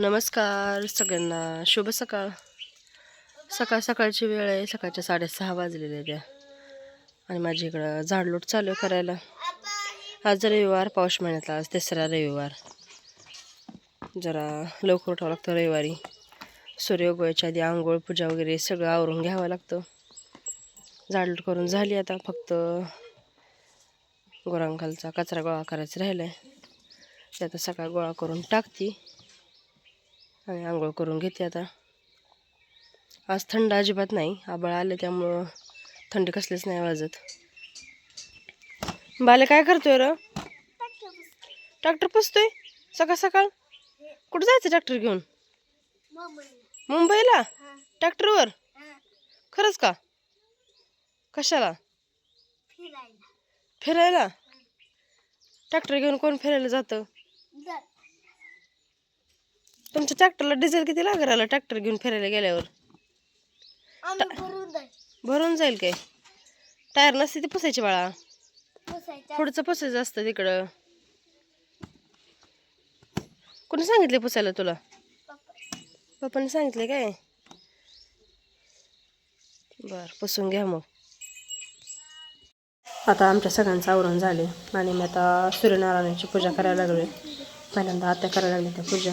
नमस्कार सगळ्यांना. शुभ सकाळ. सकाळ सकाळची वेळ आहे. सकाळच्या साडेसहा वाजलेल्या आहेत. त्या आणि माझी इकडं झाडलोट चालू आहे करायला. आज रविवार पाऊस महिन्यातला. आज तिसरा रविवार. जरा लवकर उठावं लागतं रविवारी. सूर्य आधी आंघोळ पूजा वगैरे सगळं आवरून घ्यावं लागतं. झाडलोट करून झाली आता. फक्त गोरांखालचा कचरा गोळा करायचा राहिला आहे ते आता सकाळ गोळा करून टाकते. आणि आंघोळ करून घेते आता. आज थंड अजिबात नाही आबाळ आले त्यामुळं थंडी कसलीच नाही वाजत. बाले काय करतोय र? ट्रॅक्टर पुसतोय? सकाळ सकाळ? कुठं जायचं ट्रॅक्टर घेऊन? मुंबईला? ट्रॅक्टरवर? खरंच का? कशाला? फिरायला. ट्रॅक्टर घेऊन कोण फिरायला जातं. तुमच्या ट्रॅक्टरला डिझेल किती लागेल ट्रॅक्टर घेऊन फिरायला गेल्यावर? भरून जाईल. काय? टायर नसते ती पुसायची बाळा. पुढचं पुसायचं असतं तिकडं. कोणी सांगितले पुसायला तुला? पप्पाने सांगितले काय? बर पुसून घ्या मग. आता आमच्या सगळ्यांचं आवरण झाले. आणि मी आता सूर्यनारायणाची पूजा करायला लागले पहिल्यांदा आत्या करायला लागल्या त्या पूजा.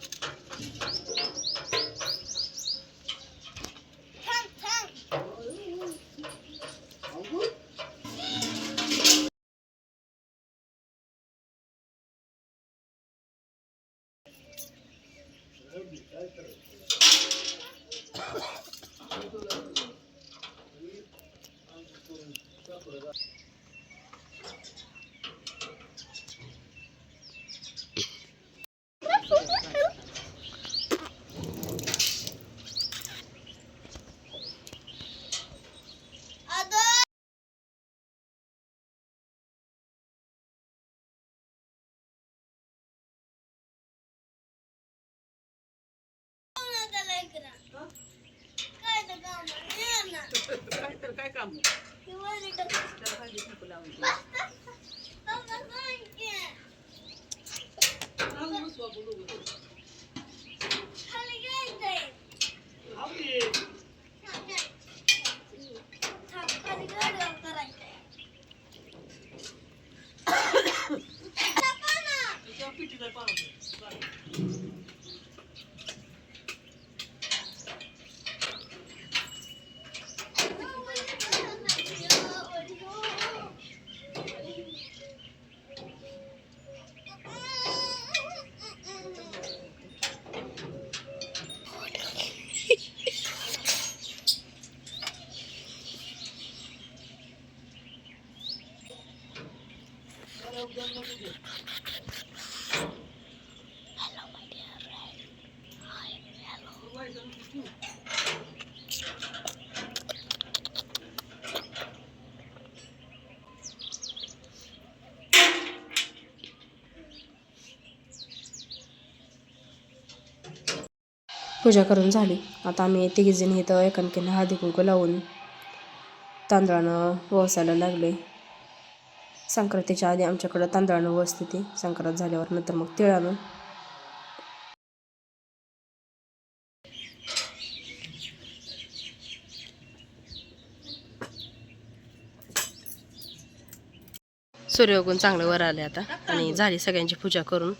काय काम? पूजा करून झाली. आता आम्ही तिघीजणी इथं एकामेकींना हळदी कुंकू लावून तांदळानं वसायला लागले संक्रांतीच्या आधी आमच्याकडं तांदळानं वसते ती संक्रांत झाल्यावर नंतर मग तिळानं सूर्य उगून चांगलं वर आले आता आणि झाली सगळ्यांची पूजा करून.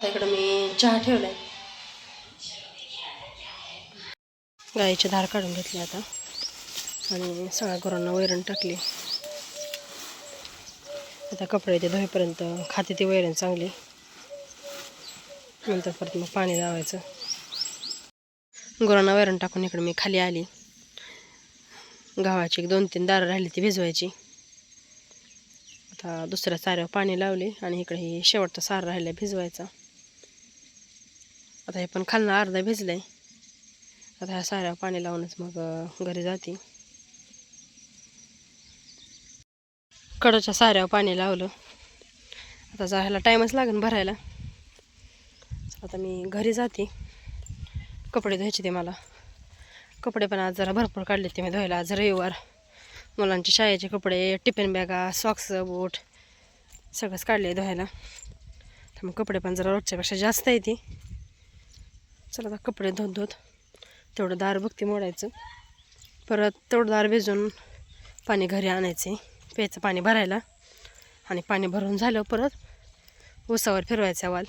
इकडं मी चहा ठेवलाय. गाईची धार काढून घेतली आता. आणि सगळ्या गुरांना वैरण टाकली. आता कपडे ते धुईपर्यंत खाते ते वैरण चांगली. नंतर परत मग पाणी लावायचं. गुरांना वैरण टाकून इकडे मी खाली आली. गव्हाची एक दोन तीन दारं राहिली ती भिजवायची. आता दुसऱ्या साऱ्यावर पाणी लावले आणि इकडे हे शेवटचा सार राहिला भिजवायचा. आता हे पण खालनं अर्धा भिजलं आहे आता ह्या साऱ्यावर पाणी लावूनच मग घरी जाते. कडोच्या साऱ्यावर पाणी लावलं. आता जायला टाईमच लागेल भरायला. आता मी घरी जाते. कपडे धुवायचे ते मला. कपडे पण आज जरा भरपूर काढले ते मी धुवायला. आज रविवार. मुलांचे शाळेचे कपडे टिफिन बॅगा सॉक्स बूट सगळंच काढले धुवायला. तर मग कपडे पण जरा रोजच्यापेक्षा जास्त आहे ती. चला आता कपडे धुत धुत तेवढं दार बघते मोडायचं परत तेवढं दार भिजून पाणी घरी आणायचे. प्यायचं पाणी भरायला. आणि पाणी भरून झालं परत उसावर फिरवायचा वाल.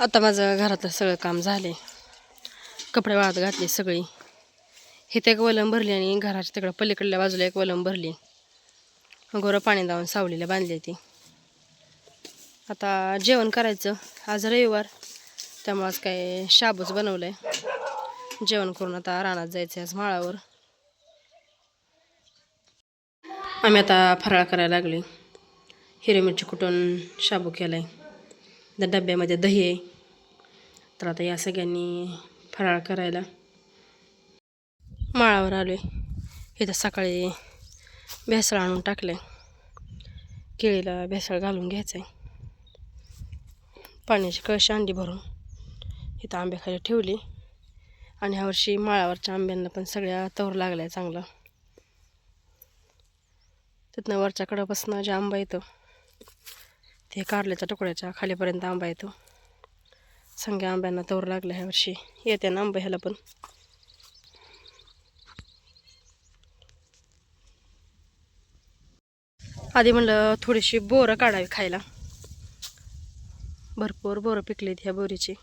आता माझं घरातलं सगळं काम झाले. कपडे वाळत घातले सगळी. इथे एक वलम भरली आणि घराच्या तिकडं पलीकडल्या बाजूला एक वलम भरली. गोरं पाणी लावून सावलीला बांधली ती. आता जेवण करायचं. आज रविवार. त्यामुळे आज काय शाबूच बनवलं आहे जेवण करून आता रानात जायचं आज माळावर. आम्ही आता फराळ करायला लागले हिरवी मिरची कुटून शाबू केला आहे त्या डब्यामध्ये दही आहे. तर आता या सगळ्यांनी फराळ करायला माळावर आलो आहे इथं सकाळी भेसळ आणून टाकलं आहे केळीला भेसळ घालून घ्यायचं आहे पाण्याची कळशी अंडी भरून इथं आंब्याखाली ठेवली. आणि ह्यावर्षी माळावरच्या आंब्यांना पण सगळ्या तवर लागल्या चांगला. तिथनं वरच्या कडापासून जे आंबा येतो ते कारल्याच्या तुकड्याच्या खालीपर्यंत आंबा येतो. सगळ्या आंब्यांना तोर लागला ह्या वर्षी. येते ना आंबा ह्याला पण. आधी म्हणलं थोडीशी बोरं काढावी खायला. भरपूर बोरं पिकलीत ह्या बोरीची.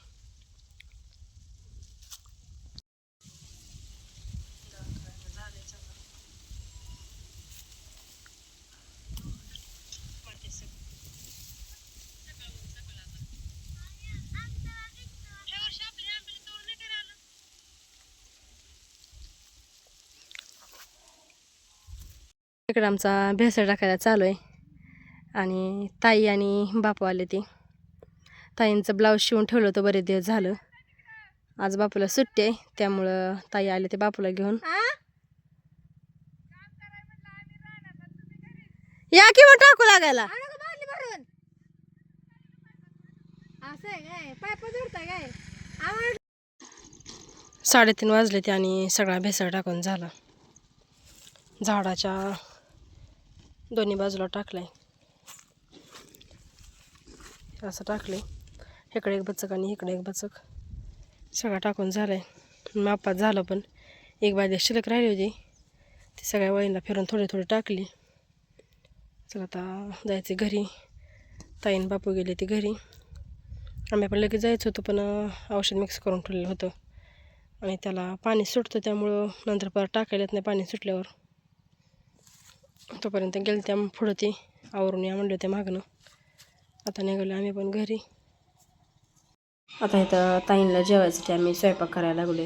इकडे आमचा भेसळ टाकायला चालू आहे. आणि ताई आणि बापू आले ते. ताईंचं ब्लाऊज शिवून ठेवलं होतं बरेच दिवस झालं. आज बापूला सुट्टी आहे त्यामुळं ताई आले ते बापूला घेऊन. या किंवा टाकू लागायला? साडेतीन वाजले ते आणि सगळा भेसळ टाकून झाला. झाडाच्या दोन्ही बाजूला टाकलाय. असं टाकलं आहे इकडे एक बचक आणि इकडे एक बचक. सगळं टाकून झालंय. मापात झालं पण. एक बाजू शिल्लक राहिली होती. ती सगळ्या वळींना फिरून थोडी थोडी टाकली. चला आता जायचे घरी. ताईन बापू गेले ते घरी. आम्ही पण लगेच जायचं होतं पण औषध मिक्स करून ठेवलेलं होतं. आणि त्याला पाणी सुटतं त्यामुळं नंतर परत टाकायला येत नाही पाणी सुटल्यावर. तोपर्यंत गेले त्या पुढं ते आवरून या म्हणलं ते मागणं आता निघालो आम्ही पण घरी. आता इथं ताईंला जेवायसाठी आम्ही स्वयंपाक करायला लागलो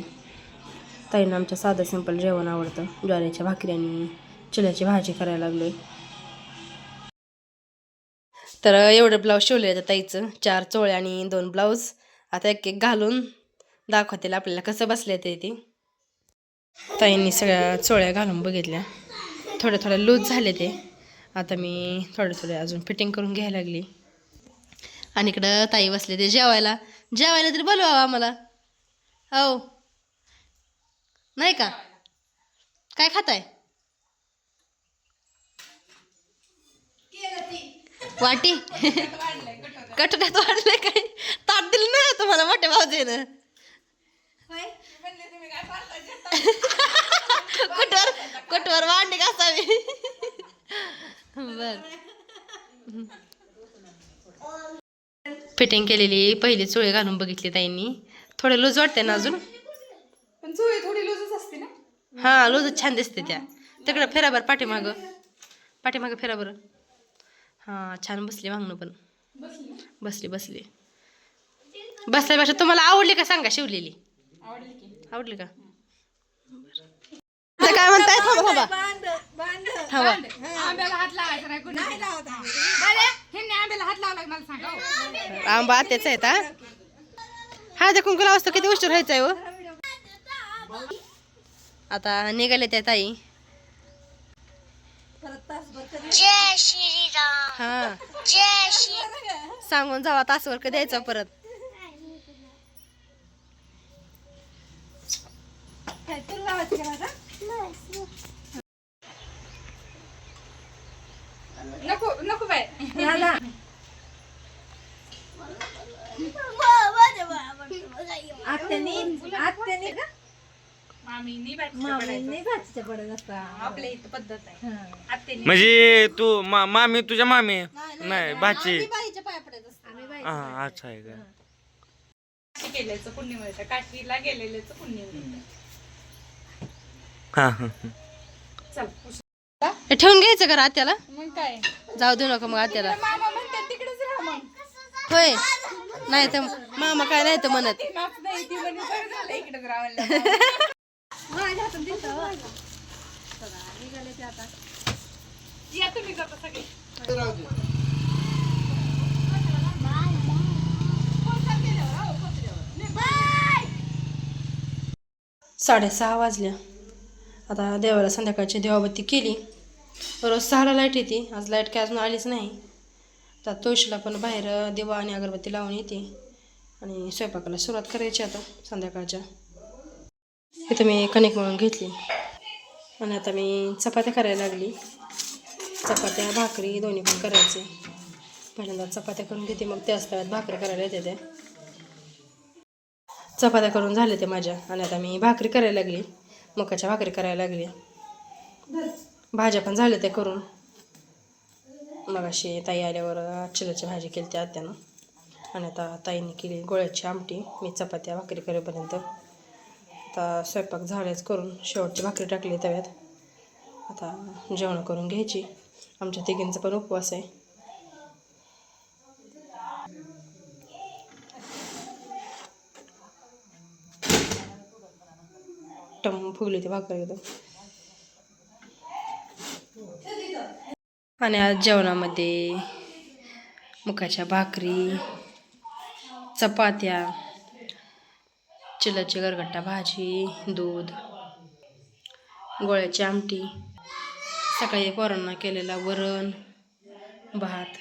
ताईंना आमच्या साधं सिंपल जेवण आवडतं. ज्वारीच्या भाकरी आणि चिल्याची भाजी करायला लागलोय. तर एवढं ब्लाऊज शिवले आता ताईचं. चार चोळे आणि दोन ब्लाऊज आता एक एक घालून दाखवतील आपल्याला कसं बसले ते ती. ताईंनी सगळ्या चोळ्या घालून बघितल्या. थोडे थोडे लूज झाले ते. आता मी थोडे थोडे अजून फिटिंग करून घ्यायला लागली. आणि इकडं ताई बसले ते जेवायला. जेवायला तरी बोलवा आम्हाला. हो. नाही का? काय खाताय? वाटी. कटोऱ्यात वाढलंय काय? ताट दिलं नाही तुम्हाला? मोठ्या भाऊजीनं कुठवर वांडी घासावी. बर. फिटिंग केलेली पहिली चोळी घालून बघितली ताईंनी. थोडे लूज वाटते ना अजून? पण चोळी थोडी लूजच असते ना? हा लूजच छान दिसते त्या. तिकडं फेरा बरं पाठीमागं. पाठीमागं फेरा बरं हां छान बसली मागणं पण. बसली बसली बसली. बसल्यापेक्षा तुम्हाला आवडली का सांगा शिवलेली? आवडेल की. काय म्हणताय थांबा थांबा. थांबा. आंब्याला हात लावायचा नाही कुठे? ह्यांनी आंब्याला हात लावला मला सांगा. हो. आंबा आत्याच आहेत हा. कुंकूला वाजता किती उशीर व्हायचा आहे हो? आता निघाले त्या ताई. हा. सांगून जावा तासवर कधी द्यायचा परत? नको नको बाय मामीनी बाटच्या पडत आपल्या इथं पद्धत आहे. आत्यानी. म्हणजे तू मा मामी तुझ्या मामी? नाही भाची. हा अच्छा आहे का? काशी केल्याचं पुण्य मिळतं. काशीला गेलेल्याचं पुण्य मिळतं. हा हा चल हे ठेवून घ्यायचं का आत्याला? मग काय? जाऊ देऊ नका मग आत्याला. मामा म्हणतात तिकडेच राहा मग. होय. नाही तर मामा काय नाही तर म्हणत. ती माफ नाही ती म्हणे बरं झालं इकडेच राहायला या तुम्ही करता सगळे. साडेसहा वाजल्या आता देवाला संध्याकाळची देवाबत्ती केली. रोज सहाला लाइट येते. आज लाइट काय अजून आलीच नाही. तर तुळशीला पण बाहेर दिवा आणि अगरबत्ती लावून येते. आणि स्वयंपाकाला सुरुवात करायची आता संध्याकाळच्या. इथं मी कणिक म्हणून घेतली. आणि आता मी चपात्या करायला लागली. चपात्या भाकरी दोन्ही पण करायचे. पहिल्यांदा चपात्या करून घेते मग त्याच तव्यात भाकरी करायला येते त्या चपात्या करून झाले ते माझ्या. आणि आता मी भाकरी करायला लागली. मकाच्या भाकरी करायला लागली. भाज्या पण झाल्या ते करून. मग अशी ताई आल्यावर चिलाची भाजी केली त्या आत्यानं. आणि आता ताईने केली गोळ्याची आमटी. मी चपात्या भाकरी करेपर्यंत. आता स्वयंपाक झाल्याच करून शेवटची भाकरी टाकली तव्यात. आता जेवण करून घ्यायची. आमच्या तिघींचा पण उपवास आहे. फुगली ते भाकर एकदम. आणि आज जेवणामध्ये मुखाच्या भाकरी चपात्या चिलाची गरगट्टा भाजी दूध गोळ्याची आमटी सकाळी पोरांना केलेला वरण भात.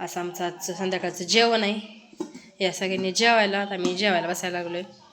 असं आमचं आजचं संध्याकाळचं जेवण आहे. या सगळ्यांनी जेवायला आता मी जेवायला बसायला लागलो आहे